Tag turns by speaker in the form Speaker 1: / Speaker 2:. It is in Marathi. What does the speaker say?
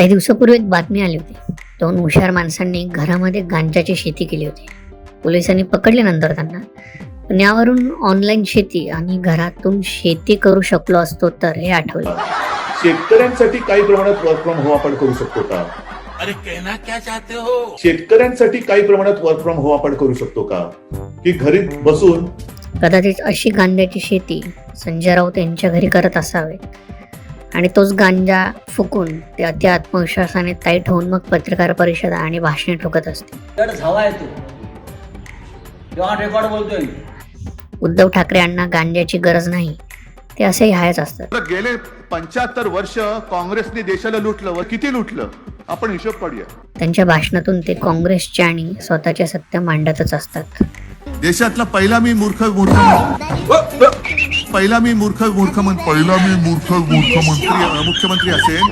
Speaker 1: काही दिवसापूर्वी एक बातमी आली होती. दोन हुशार माणसांनी घरामध्ये गांजाची शेती केली होती. पोलिसांनी पकडले नंतर त्यांना. पण यावरून ऑनलाईन शेती आणि घरातून शेती करू शकलो असतो तर हे आठवले.
Speaker 2: शेतकऱ्यांसाठी काही प्रमाणात वर्क फ्रॉम होम आपण करू शकतो का?
Speaker 3: अरे कहना क्या चाहते हो?
Speaker 2: शेतकऱ्यांसाठी काही प्रमाणात वर्क फ्रॉम होम आपण करू शकतो का? की घरी बसून?
Speaker 1: कदाचित अशी गांजाची शेती संजय राऊत यांच्या घरी करत असावे. आणि तोच गांजा फुकून ते अति आत्मविश्वासाने ताईट होऊन मग पत्रकार परिषदा आणि भाषणे ठोकत असते. उद्धव ठाकरे यांना गांजाची गरज नाही. ते असेही हायच असतात.
Speaker 4: गेले पंच्याहत्तर वर्ष काँग्रेसने देशाला लुटलं व किती लुटलं? आपण हिशोब काढूया.
Speaker 1: त्यांच्या भाषणातून ते काँग्रेसचे आणि स्वतःचे सत्य मांडतच असतात.
Speaker 4: देशातला पहिला मी मूर्ख मूर्ख पहिला मी मूर्ख मूर्खमंत्री पहिला मी मूर्ख मूर्ख मंत्री मुख्यमंत्री असेल